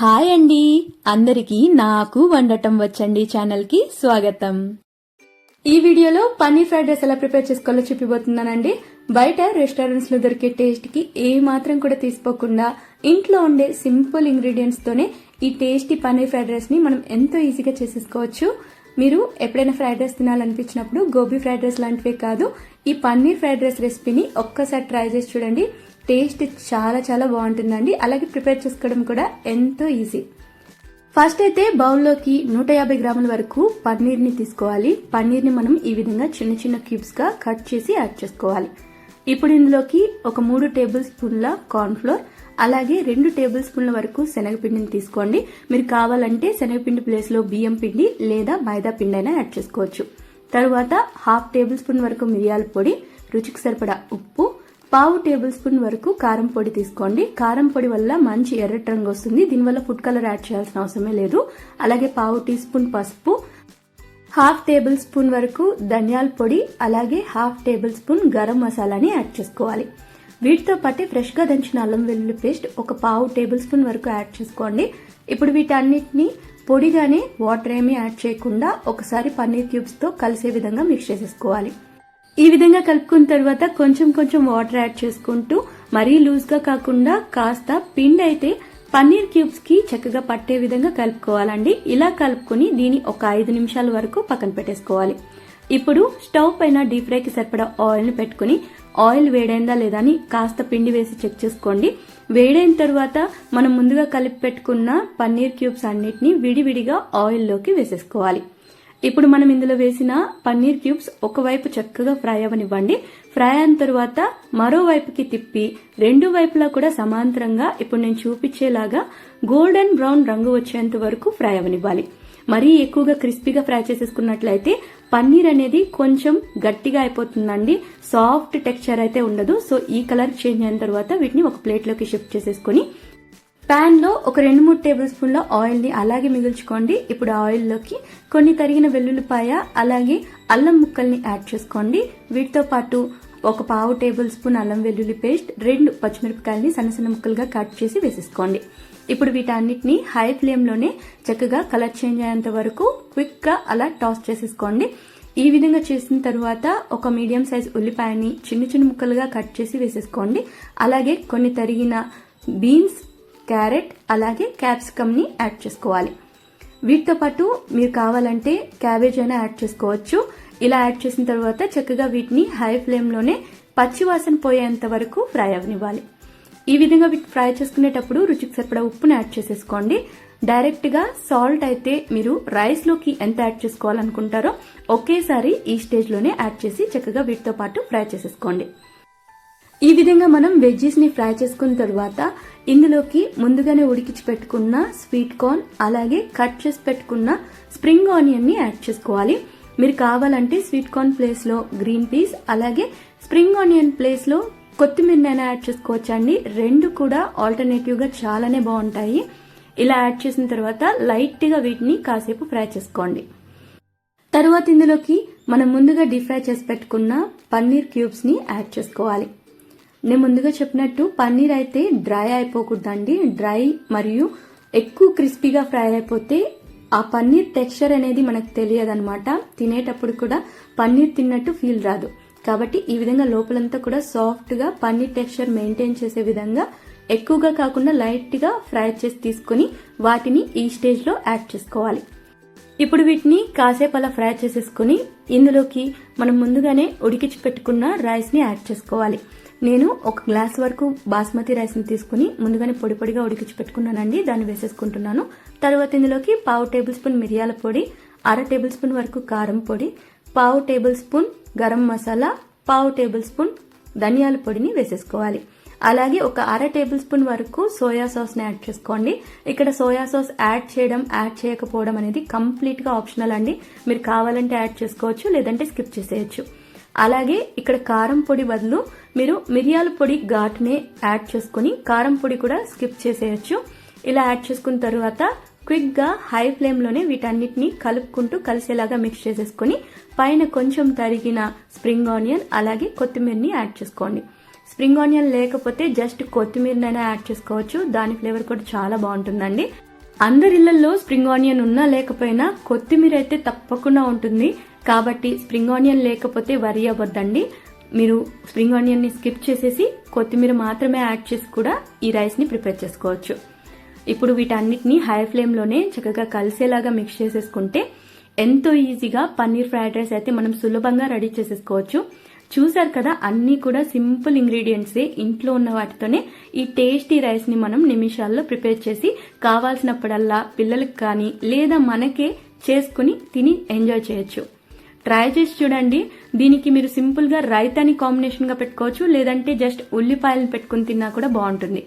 Hi అండి. అందరికీ నాకు వండటం వచ్చండి ఛానల్కి స్వాగతం. ఈ వీడియోలో పన్నీర్ ఫ్రైడ్ రైస్ ఎలా ప్రిపేర్ చేసుకోవాలో చూపిపోతున్నానండి బయట రెస్టారెంట్స్లో దొరికే టేస్ట్కి ఏ మాత్రం కూడా తీసుకోకుండా ఇంట్లో ఉండే సింపుల్ ఇంగ్రీడియంట్స్ తోనే ఈ టేస్టీ పన్నీర్ ఫ్రైడ్ రైస్ని మనం ఎంతో ఈజీగా చేసేసుకోవచ్చు. మీరు ఎప్పుడైనా ఫ్రైడ్ రైస్ తినాలనిపించినప్పుడు గోబీ ఫ్రైడ్ రైస్ లాంటివే కాదు ఈ పన్నీర్ ఫ్రైడ్ రైస్ రెసిపీని ఒక్కసారి ట్రై చేసి చూడండి. టేస్ట్ చాలా చాలా బాగుంటుందండి. అలాగే ప్రిపేర్ చేసుకోవడం కూడా ఎంతో ఈజీ. ఫస్ట్ అయితే బౌల్లోకి నూట యాభై గ్రాముల వరకు పన్నీర్ని తీసుకోవాలి. పన్నీర్ని మనం ఈ విధంగా చిన్న చిన్న క్యూబ్స్గా కట్ చేసి యాడ్ చేసుకోవాలి. ఇప్పుడు ఇందులోకి ఒక మూడు టేబుల్ స్పూన్ల కార్న్ఫ్లోర్ అలాగే రెండు టేబుల్ స్పూన్ల వరకు శనగపిండిని తీసుకోండి. మీరు కావాలంటే శనగపిండి ప్లేస్లో బియ్యం పిండి లేదా మైదా పిండి అయినా యాడ్ చేసుకోవచ్చు. తరువాత హాఫ్ టేబుల్ స్పూన్ వరకు మిరియాల పొడి రుచికి సరిపడా ఉప్పు పావు టేబుల్ స్పూన్ వరకు కారం పొడి తీసుకోండి. కారం పొడి వల్ల మంచి ఎర్రటి రంగు వస్తుంది. దీనివల్ల ఫుడ్ కలర్ యాడ్ చేయాల్సిన అవసరమే లేదు. అలాగే పావు టీ స్పూన్ పసుపు హాఫ్ టేబుల్ స్పూన్ వరకు ధనియాల పొడి అలాగే హాఫ్ టేబుల్ స్పూన్ గరం మసాలాని యాడ్ చేసుకోవాలి. వీటితో పాటు ఫ్రెష్గా దంచిన అల్లం వెల్లుల్లి పేస్ట్ ఒక పావు టేబుల్ స్పూన్ వరకు యాడ్ చేసుకోండి. ఇప్పుడు వీటన్నిటిని పొడిగానే వాటర్ ఏమీ యాడ్ చేయకుండా ఒకసారి పన్నీర్ క్యూబ్స్తో కలిసే విధంగా మిక్స్ చేసేసుకోవాలి. ఈ విధంగా కలుపుకున్న తర్వాత కొంచెం కొంచెం వాటర్ యాడ్ చేసుకుంటూ మరీ లూజ్గా కాకుండా కాస్త పిండి అయితే పన్నీర్ క్యూబ్స్కి చక్కగా పట్టే విధంగా కలుపుకోవాలండి. ఇలా కలుపుకొని దీని ఒక ఐదు నిమిషాల వరకు పక్కన పెట్టేసుకోవాలి. ఇప్పుడు స్టవ్ పైన డీప్ ఫ్రైకి సరిపడా ఆయిల్ని పెట్టుకుని ఆయిల్ వేడైందా లేదా అని కాస్త పిండి వేసి చెక్ చేసుకోండి. వేడైన తర్వాత మనం ముందుగా కలిపి పెట్టుకున్న పన్నీర్ క్యూబ్స్ అన్నిటిని విడివిడిగా ఆయిల్లోకి వేసేసుకోవాలి. ఇప్పుడు మనం ఇందులో వేసిన పన్నీర్ క్యూబ్స్ ఒకవైపు చక్కగా ఫ్రై అవ్వనివ్వండి ఫ్రై అయిన తర్వాత మరోవైపుకి తిప్పి రెండు వైపులా కూడా సమాంతరంగా ఇప్పుడు నేను చూపించేలాగా గోల్డెన్ బ్రౌన్ రంగు వచ్చేంత వరకు ఫ్రై అవ్వనివ్వాలి మరీ ఎక్కువగా క్రిస్పీగా ఫ్రై చేసేసుకున్నట్లయితే పన్నీర్ అనేది కొంచెం గట్టిగా అయిపోతుందండి. సాఫ్ట్ టెక్స్చర్ అయితే ఉండదు. సో ఈ కలర్ చేంజ్ అయిన తర్వాత వీటిని ఒక ప్లేట్లోకి షిఫ్ట్ చేసేసుకుని పాన్లో ఒక రెండు మూడు టేబుల్ స్పూన్ల ఆయిల్ని అలాగే మిగుల్చుకోండి. ఇప్పుడు ఆయిల్లోకి కొన్ని తరిగిన వెల్లుల్లిపాయ అలాగే అల్లం ముక్కల్ని యాడ్ చేసుకోండి. వీటితో పాటు ఒక పావు టేబుల్ స్పూన్ అల్లం వెల్లుల్లి పేస్ట్ రెండు పచ్చిమిరపకాయలని సన్న సన్న ముక్కలుగా కట్ చేసి వేసేసుకోండి. ఇప్పుడు వీటన్నిటిని హై ఫ్లేమ్లోనే చక్కగా కలర్ చేంజ్ అయ్యేంత వరకు క్విక్గా అలా టాస్ చేసేసుకోండి. ఈ విధంగా చేసిన తర్వాత ఒక మీడియం సైజ్ ఉల్లిపాయని చిన్న చిన్న ముక్కలుగా కట్ చేసి వేసేసుకోండి. అలాగే కొన్ని తరిగిన బీన్స్ క్యారెట్ అలాగే క్యాప్సికమ్ని యాడ్ చేసుకోవాలి. వీటితో పాటు మీరు కావాలంటే క్యాబేజ్ అయినా యాడ్ చేసుకోవచ్చు. ఇలా యాడ్ చేసిన తర్వాత చక్కగా వీటిని హై ఫ్లేమ్లోనే పచ్చివాసన పోయేంత వరకు ఫ్రై అవనివ్వాలి. ఈ విధంగా వీటి ఫ్రై చేసుకునేటప్పుడు రుచికి సరిపడా ఉప్పుని యాడ్ చేసేసుకోండి. డైరెక్ట్గా సాల్ట్ అయితే మీరు రైస్లోకి ఎంత యాడ్ చేసుకోవాలనుకుంటారో ఒకేసారి ఈ స్టేజ్లోనే యాడ్ చేసి చక్కగా వీటితో పాటు ఫ్రై చేసేసుకోండి. ఈ విధంగా మనం వెజ్జెస్ని ఫ్రై చేసుకున్న తర్వాత ఇందులోకి ముందుగానే ఉడికించి పెట్టుకున్న స్వీట్ కార్న్ అలాగే కట్ చేసి పెట్టుకున్న స్ప్రింగ్ ఆనియన్ని యాడ్ చేసుకోవాలి. మీరు కావాలంటే స్వీట్ కార్న్ ప్లేస్లో గ్రీన్ పీస్ అలాగే స్ప్రింగ్ ఆనియన్ ప్లేస్లో కొత్తిమీరనైనా యాడ్ చేసుకోవచ్చండి. రెండు కూడా ఆల్టర్నేటివ్గా చాలానే బాగుంటాయి. ఇలా యాడ్ చేసిన తర్వాత లైట్గా వీటిని కాసేపు ఫ్రై చేసుకోండి. తర్వాత ఇందులోకి మనం ముందుగా డీప్ ఫ్రై చేసి పెట్టుకున్న పన్నీర్ క్యూబ్స్ని యాడ్ చేసుకోవాలి. నేను ముందుగా చెప్పినట్టు పన్నీర్ అయితే డ్రై అయిపోకూడదండి. డ్రై మరియు ఎక్కువ క్రిస్పీగా ఫ్రై అయిపోతే ఆ పన్నీర్ టెక్స్చర్ అనేది మనకు తెలియదన్నమాట. తినేటప్పుడు కూడా పన్నీర్ తిన్నట్టు ఫీల్ రాదు. కాబట్టి ఈ విధంగా లోపలంతా కూడా సాఫ్ట్గా పన్నీర్ టెక్స్చర్ మెయింటైన్ చేసే విధంగా ఎక్కువగా కాకుండా లైట్గా ఫ్రై చేసి తీసుకుని వాటిని ఈ స్టేజ్లో యాడ్ చేసుకోవాలి. ఇప్పుడు వీటిని కాసేపు అలా ఫ్రై చేసేసుకుని ఇందులోకి మనం ముందుగానే ఉడికించి పెట్టుకున్న రైస్ని యాడ్ చేసుకోవాలి. నేను ఒక గ్లాస్ వరకు బాస్మతి రైస్ని తీసుకుని ముందుగానే పొడి పొడిగా ఉడికించి పెట్టుకున్నానండి. దాన్ని వేసేసుకుంటున్నాను. తర్వాత ఇందులోకి పావు టేబుల్ స్పూన్ మిరియాల పొడి అర టేబుల్ స్పూన్ వరకు కారం పొడి పావు టేబుల్ స్పూన్ గరం మసాలా పావు టేబుల్ స్పూన్ ధనియాల పొడిని వేసేసుకోవాలి. అలాగే ఒక అర టేబుల్ స్పూన్ వరకు సోయా సాస్ని యాడ్ చేసుకోండి. ఇక్కడ సోయా సాస్ యాడ్ చేయడం యాడ్ చేయకపోవడం అనేది కంప్లీట్గా ఆప్షనల్ అండి. మీరు కావాలంటే యాడ్ చేసుకోవచ్చు లేదంటే స్కిప్ చేసేయచ్చు. అలాగే ఇక్కడ కారం పొడి బదులు మీరు మిరియాల పొడి ఘాట్నే యాడ్ చేసుకుని కారం పొడి కూడా స్కిప్ చేసేయచ్చు. ఇలా యాడ్ చేసుకున్న తర్వాత క్విక్గా హై ఫ్లేమ్లోనే వీటన్నిటిని కలుపుకుంటూ కలిసేలాగా మిక్స్ చేసేసుకుని పైన కొంచెం తరిగిన స్ప్రింగ్ ఆనియన్ అలాగే కొత్తిమీరని యాడ్ చేసుకోండి. స్ప్రింగ్ ఆనియన్ లేకపోతే జస్ట్ కొత్తిమీరనైనా యాడ్ చేసుకోవచ్చు. దాని ఫ్లేవర్ కూడా చాలా బాగుంటుందండి. అందరి ఇళ్ళలో స్ప్రింగ్ ఆనియన్ ఉన్నా లేకపోయినా కొత్తిమీర అయితే తప్పకుండా ఉంటుంది. కాబట్టి స్ప్రింగ్ ఆనియన్ లేకపోతే వరి అవ్వద్దండి. మీరు స్ప్రింగ్ ఆనియన్ని స్కిప్ చేసేసి కొత్తిమీర మాత్రమే యాడ్ చేసి కూడా ఈ రైస్ని ప్రిపేర్ చేసుకోవచ్చు. ఇప్పుడు వీటన్నిటిని హై ఫ్లేమ్లోనే చక్కగా కలిసేలాగా మిక్స్ చేసేసుకుంటే ఎంతో ఈజీగా పన్నీర్ ఫ్రైడ్ రైస్ అయితే మనం సులభంగా రెడీ చేసేసుకోవచ్చు. చూసారు కదా అన్నీ కూడా సింపుల్ ఇంగ్రీడియంట్సే ఇంట్లో ఉన్న వాటితోనే ఈ టేస్టీ రైస్ని మనం నిమిషాల్లో ప్రిపేర్ చేసి కావాల్సినప్పుడల్లా పిల్లలకు కానీ లేదా మనకే చేసుకుని తిని ఎంజాయ్ చేయొచ్చు. ట్రై చేసి చూడండి. దీనికి మీరు సింపుల్గా రైతాని కాంబినేషన్గా పెట్టుకోవచ్చు లేదంటే జస్ట్ ఉల్లిపాయలను పెట్టుకుని తిన్నా కూడా బాగుంటుంది.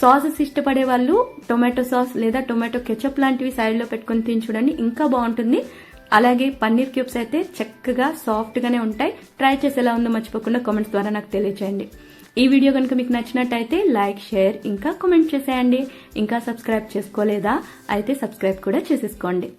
సాసెస్ ఇష్టపడే వాళ్ళు టొమాటో సాస్ లేదా టొమాటో కెచప్ లాంటివి సైడ్లో పెట్టుకుని తిని చూడండి ఇంకా బాగుంటుంది. అలాగే పన్నీర్ క్యూబ్స్ అయితే చక్కగా సాఫ్ట్ గానే ఉంటాయి. ట్రై చేసి ఎలా ఉందో మర్చిపోకుండా కామెంట్స్ ద్వారా నాకు తెలియచేయండి. ఈ వీడియో కనుక మీకు నచ్చినట్టయితే లైక్ షేర్ ఇంకా కామెంట్ చేసేయండి. ఇంకా సబ్స్క్రైబ్ చేసుకోలేదా? అయితే సబ్స్క్రైబ్ కూడా చేసేసుకోండి.